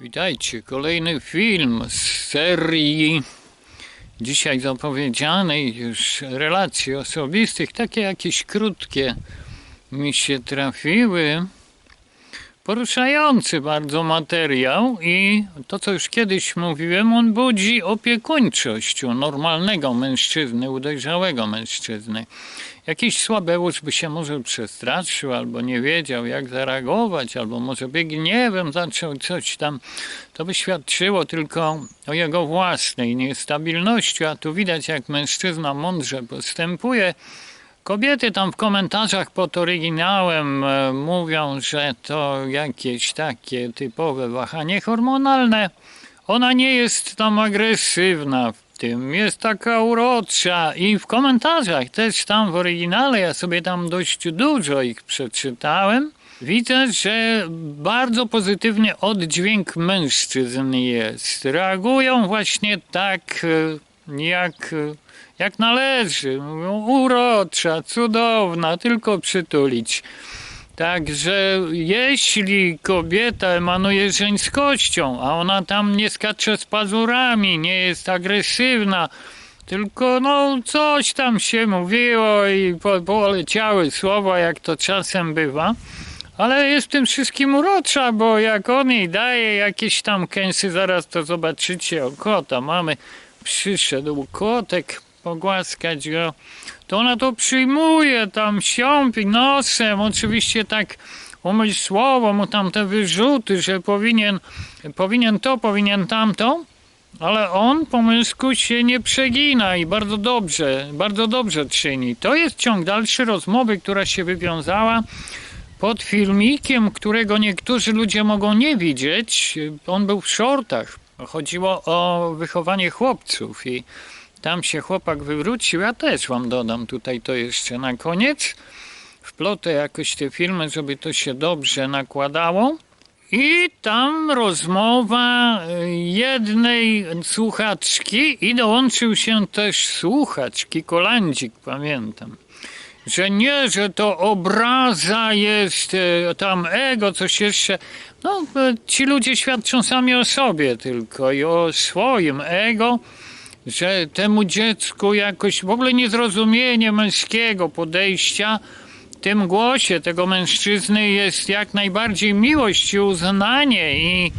Witajcie, kolejny film z serii dzisiaj zapowiedzianej już relacji osobistych, takie jakieś krótkie mi się trafiły. Poruszający bardzo materiał i to, co już kiedyś mówiłem, on budzi opiekuńczość u normalnego mężczyzny, u dojrzałego mężczyzny. Jakiś słabeusz by się może przestraszył, albo nie wiedział, jak zareagować, albo może by gniewem zaczął coś tam. To by świadczyło tylko o jego własnej niestabilności, a tu widać, jak mężczyzna mądrze postępuje. Kobiety tam w komentarzach pod oryginałem e, mówią, że to jakieś takie typowe wahanie hormonalne. Ona nie jest tam agresywna w tym, jest taka urocza i w komentarzach też tam w oryginale, ja sobie tam dość dużo ich przeczytałem. Widzę, że bardzo pozytywny oddźwięk mężczyzn jest. Reagują właśnie tak, e, jak, e, jak należy. Mówią, urocza, cudowna, tylko przytulić. Także jeśli kobieta emanuje żeńskością, a ona tam nie skacze z pazurami, nie jest agresywna, tylko no coś tam się mówiło i po, poleciały słowa, jak to czasem bywa. Ale jest w tym wszystkim urocza, bo jak on jej daje jakieś tam kęsy, zaraz to zobaczycie, o kota mamy, przyszedł kotek pogłaskać go, to ona to przyjmuje, tam siąpi nosem, oczywiście tak umysłowo mu tam te wyrzuty, że powinien, powinien to, powinien tamto, ale on po męsku się nie przegina i bardzo dobrze, bardzo dobrze czyni. To jest ciąg dalszy rozmowy, która się wywiązała pod filmikiem, którego niektórzy ludzie mogą nie widzieć. On był w shortach. Chodziło o wychowanie chłopców i tam się chłopak wywrócił. Ja też wam dodam tutaj to jeszcze na koniec. Wplotę jakoś te filmy, żeby to się dobrze nakładało. I tam rozmowa y, jednej słuchaczki i dołączył się też słuchacz, Kikolandzik, pamiętam. Że nie, że to obraza jest, e, tam ego, coś jeszcze. No, e, ci ludzie świadczą sami o sobie tylko i o swoim ego że temu dziecku jakoś w ogóle niezrozumienie męskiego podejścia w tym głosie tego mężczyzny jest jak najbardziej miłość i uznanie i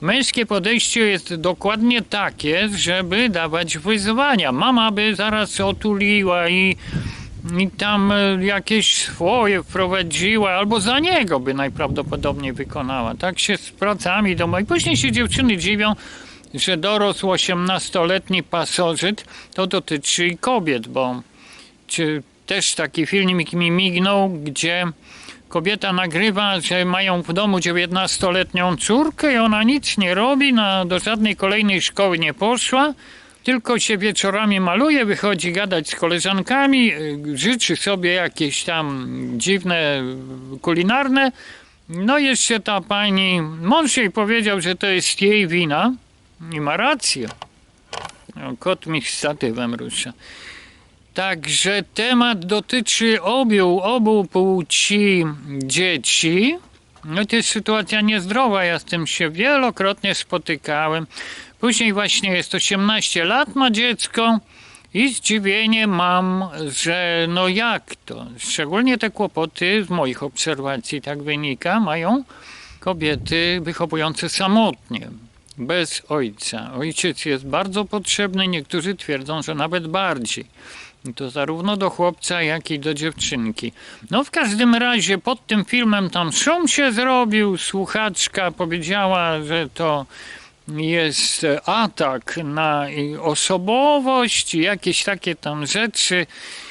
męskie podejście jest dokładnie takie, żeby dawać wyzwania. Mama by zaraz otuliła i, i tam e, jakieś swoje wprowadziła, albo za niego by najprawdopodobniej wykonała. Tak się z pracami domowymi. Później się dziewczyny dziwią, że dorosł 18-letni pasożyt, to dotyczy i kobiet, bo też taki filmik mi mignął, gdzie kobieta nagrywa, że mają w domu 19-letnią córkę i ona nic nie robi, na, do żadnej kolejnej szkoły nie poszła, tylko się wieczorami maluje, wychodzi gadać z koleżankami, y, życzy sobie jakieś tam dziwne kulinarne. No jeszcze ta pani, mąż jej powiedział, że to jest jej wina, i ma rację. No, kot mi statywem rusza. Także temat dotyczy obu, obu płci dzieci. No to jest sytuacja niezdrowa, ja z tym się wielokrotnie spotykałem. Później właśnie jest 18 lat, ma dziecko i zdziwienie mam, że no jak to? Szczególnie te kłopoty z moich obserwacji tak wynika, mają kobiety wychowujące samotnie bez ojca. Ojciec jest bardzo potrzebny, niektórzy twierdzą, że nawet bardziej. I to zarówno do chłopca, jak i do dziewczynki. No w każdym razie pod tym filmem tam szum się zrobił, słuchaczka powiedziała, że to jest atak na osobowość, jakieś takie tam rzeczy.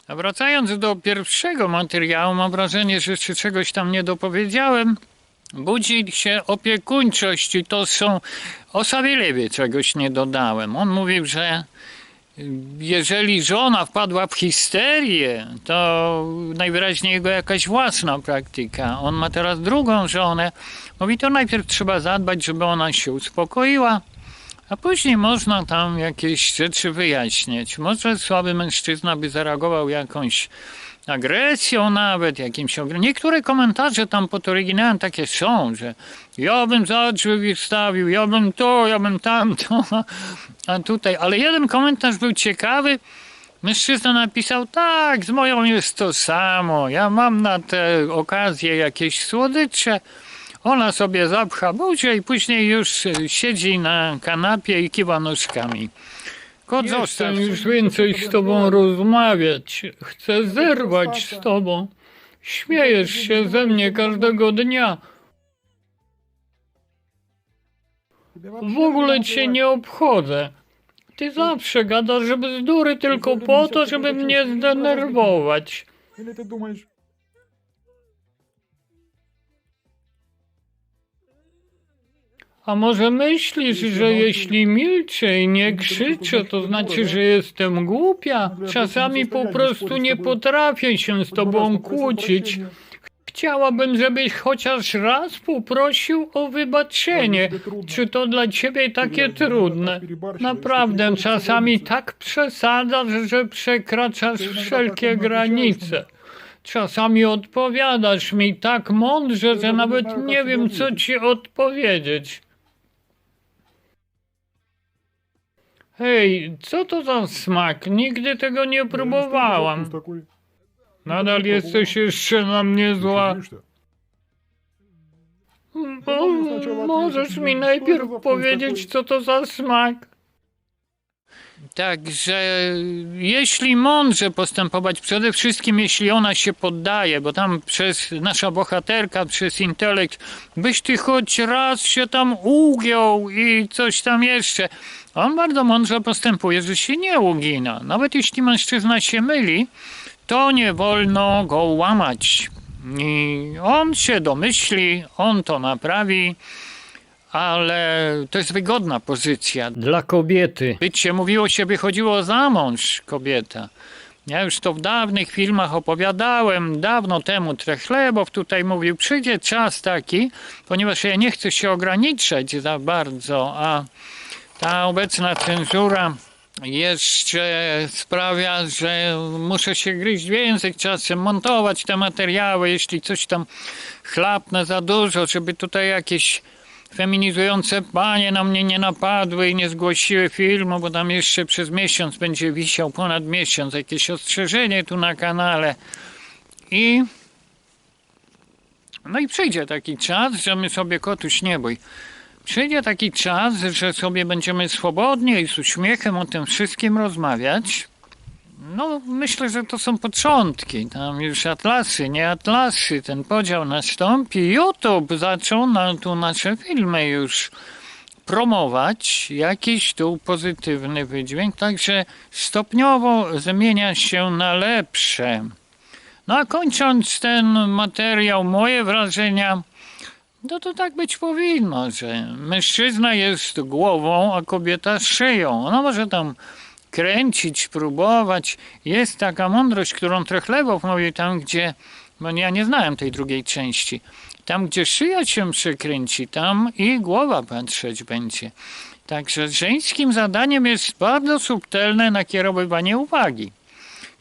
A wracając do pierwszego materiału, mam wrażenie, że jeszcze czegoś tam nie dopowiedziałem budzi się opiekuńczość i to są o Sawilewie czegoś nie dodałem. On mówił, że jeżeli żona wpadła w histerię, to najwyraźniej jego jakaś własna praktyka. On ma teraz drugą żonę. Mówi, to najpierw trzeba zadbać, żeby ona się uspokoiła, a później można tam jakieś rzeczy wyjaśniać. Może słaby mężczyzna by zareagował jakąś agresją nawet, jakimś ogr- Niektóre komentarze tam pod oryginałem takie są, że ja bym za drzwi ja bym to, ja bym tamto, a tutaj, ale jeden komentarz był ciekawy, Mężczyzna napisał, tak, z moją jest to samo. Ja mam na te okazje jakieś słodycze. Ona sobie zapcha buzię i później już siedzi na kanapie i kiwa nóżkami. Kot Zostaw, został co już mi więcej to z tobą powiedziałeś. rozmawiać. Chcę zerwać z tobą. Śmiejesz się ze mnie każdego dnia. W ogóle cię nie obchodzę. Ty zawsze gadasz bzdury tylko po to, żeby mnie zdenerwować. Или ты думаешь, A może myślisz, że jeśli milczę i nie krzyczę, to znaczy, że jestem głupia? Czasami po prostu nie potrafię się z tobą kłócić. Chciałabym, żebyś chociaż raz poprosił o wybaczenie. Czy to dla ciebie takie trudne? Naprawdę, czasami tak przesadzasz, że przekraczasz wszelkie granice. Czasami odpowiadasz mi tak mądrze, że nawet nie wiem, co ci odpowiedzieć. Hej, co to za smak? Nigdy tego nie próbowałam. Nadal jesteś jeszcze na mnie zła. Bo możesz mi najpierw powiedzieć, co to za smak. Także jeśli mądrze postępować, przede wszystkim jeśli ona się poddaje, bo tam przez nasza bohaterka, przez intelekt, byś ty choć raz się tam ugiął i coś tam jeszcze. On bardzo mądrze postępuje, że się nie ugina. Nawet jeśli mężczyzna się myli, to nie wolno go łamać. I on się domyśli, on to naprawi, ale to jest wygodna pozycja dla kobiety. Bycie mówiło się, by chodziło za mąż kobieta. Ja już to w dawnych filmach opowiadałem, dawno temu Trechlewow tutaj mówił, przyjdzie czas taki, ponieważ ja nie chcę się ograniczać za bardzo, a ta obecna cenzura jeszcze sprawia, że muszę się gryźć w język czasem, montować te materiały, jeśli coś tam chlapnę za dużo, żeby tutaj jakieś feminizujące panie na mnie nie napadły i nie zgłosiły filmu, bo tam jeszcze przez miesiąc będzie wisiał, ponad miesiąc, jakieś ostrzeżenie tu na kanale. I no i przyjdzie taki czas, że my sobie kotuś nie bój. Przyjdzie taki czas, że sobie będziemy swobodnie i z uśmiechem o tym wszystkim rozmawiać. No, myślę, że to są początki. Tam już atlasy, nie atlasy, ten podział nastąpi. YouTube zaczął na, tu nasze filmy już promować jakiś tu pozytywny wydźwięk, także stopniowo zmienia się na lepsze. No a kończąc ten materiał, moje wrażenia, no to tak być powinno, że mężczyzna jest głową, a kobieta szyją. Ona może tam kręcić, próbować. Jest taka mądrość, którą Trechlewow mówił tam, gdzie, bo ja nie znałem tej drugiej części, tam gdzie szyja się przekręci, tam i głowa patrzeć będzie. Także żeńskim zadaniem jest bardzo subtelne nakierowywanie uwagi.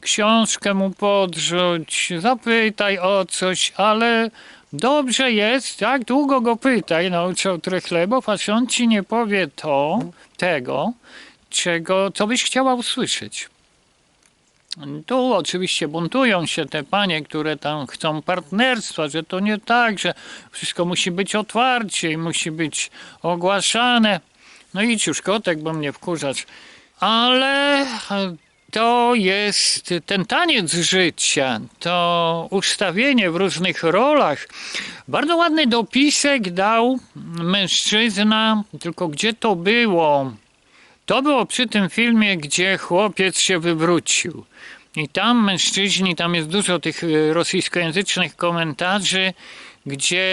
Książkę mu podrzuć, zapytaj o coś, ale dobrze jest, tak długo go pytaj, nauczał Trechlewow, aż on ci nie powie to, tego, czego, co byś chciała usłyszeć. Tu oczywiście buntują się te panie, które tam chcą partnerstwa, że to nie tak, że wszystko musi być otwarcie i musi być ogłaszane. No idź już kotek, bo mnie wkurzasz. Ale to jest ten taniec życia, to ustawienie w różnych rolach. Bardzo ładny dopisek dał mężczyzna, tylko gdzie to było? To było przy tym filmie, gdzie chłopiec się wywrócił. I tam mężczyźni, tam jest dużo tych y, rosyjskojęzycznych komentarzy, gdzie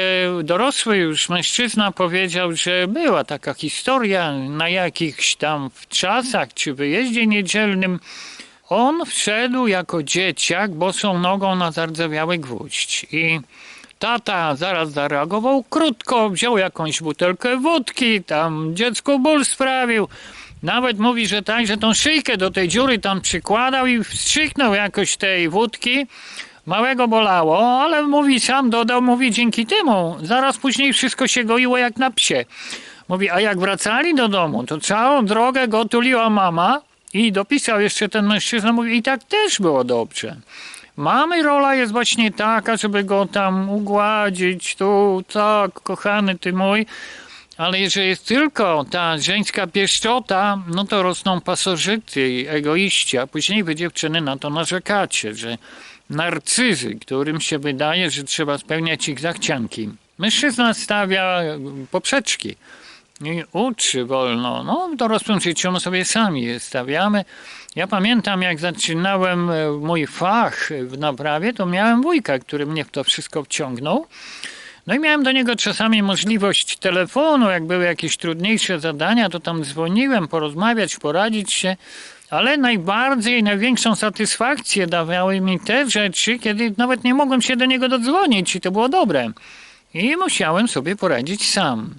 dorosły już mężczyzna powiedział, że była taka historia na jakichś tam czasach czy wyjeździe niedzielnym. On wszedł jako dzieciak bosą nogą na zardzewiały gwóźdź i Tata zaraz zareagował krótko, wziął jakąś butelkę wódki, tam dziecku ból sprawił. Nawet mówi, że tak, że tą szyjkę do tej dziury tam przykładał i wstrzyknął jakoś tej wódki. Małego bolało, ale mówi, sam dodał, mówi, dzięki temu zaraz później wszystko się goiło jak na psie. Mówi, a jak wracali do domu, to całą drogę go tuliła mama i dopisał jeszcze ten mężczyzna, mówi, i tak też było dobrze. Mamy rola jest właśnie taka, żeby go tam ugładzić, tu, tak, kochany ty mój, ale jeżeli jest tylko ta żeńska pieszczota, no to rosną pasożyty i egoiści, a później wy dziewczyny na to narzekacie, że narcyzy, którym się wydaje, że trzeba spełniać ich zachcianki. Mężczyzna stawia poprzeczki i uczy wolno. No, w dorosłym życiu my sobie sami je stawiamy. Ja pamiętam, jak zaczynałem e, mój fach w naprawie, to miałem wujka, który mnie w to wszystko wciągnął. No i miałem do niego czasami możliwość telefonu, jak były jakieś trudniejsze zadania, to tam dzwoniłem, porozmawiać, poradzić się. Ale najbardziej, największą satysfakcję dawały mi te rzeczy, kiedy nawet nie mogłem się do niego dodzwonić i to było dobre. I musiałem sobie poradzić sam.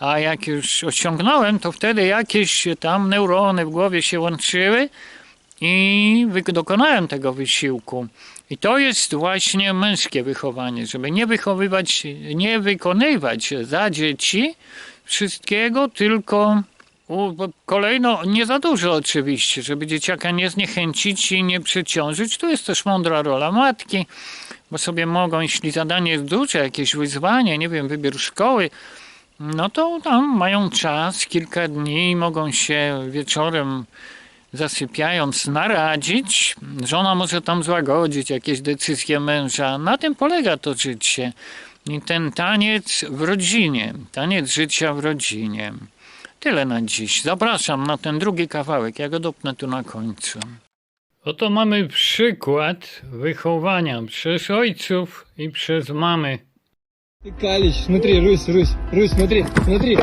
A jak już osiągnąłem, to wtedy jakieś tam neurony w głowie się łączyły i dokonałem tego wysiłku. I to jest właśnie męskie wychowanie, żeby nie wychowywać, nie wykonywać za dzieci wszystkiego, tylko kolejno nie za dużo oczywiście, żeby dzieciaka nie zniechęcić i nie przeciążyć. Tu jest też mądra rola matki, bo sobie mogą, jeśli zadanie jest duże, jakieś wyzwanie, nie wiem, wybór szkoły, no to tam mają czas, kilka dni, mogą się wieczorem zasypiając naradzić. Żona może tam złagodzić jakieś decyzje męża. Na tym polega to życie. I ten taniec w rodzinie, taniec życia w rodzinie. Tyle na dziś. Zapraszam na ten drugi kawałek. Ja go dopnę tu na końcu. Oto mamy przykład wychowania przez ojców i przez mamy. Ты Калич, смотри, Русь, Русь, Русь, смотри, смотри.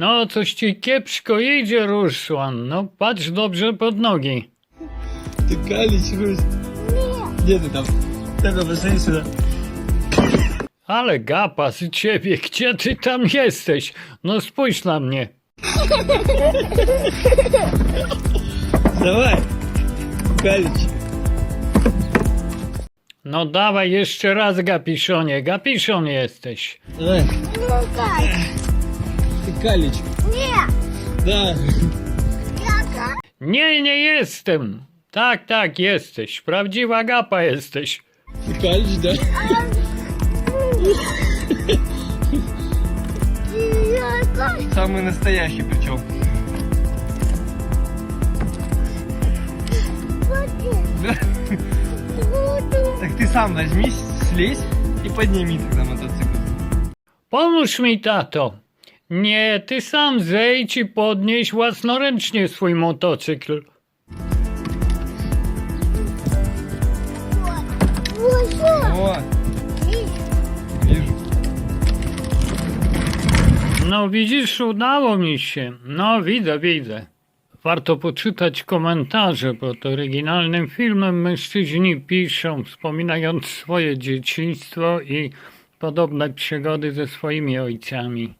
No, coś ci kiepsko idzie, Ruszłan. No, patrz dobrze pod nogi. Ty galić, Rusz. Nie, ty tam. Tego bezsensu. Ale gapa z ciebie, gdzie ty tam jesteś? No spójrz na mnie. Dawaj, galić. No dawaj jeszcze raz, gapiszonie. Gapiszon jesteś. No tak. Каліч. Не. Да. Не, не єстем. Так, так, єстеш. Правдива агапа єстеш. Каліч, да. Самый настоящий причем. Так ты сам возьмись, слезь и подними тогда мотоцикл. Помощь мне, тато. Nie, ty sam zejdź i podnieś własnoręcznie swój motocykl. Widzisz? No widzisz, udało mi się. No widzę, widzę. Warto poczytać komentarze pod oryginalnym filmem. Mężczyźni piszą, wspominając swoje dzieciństwo i podobne przygody ze swoimi ojcami.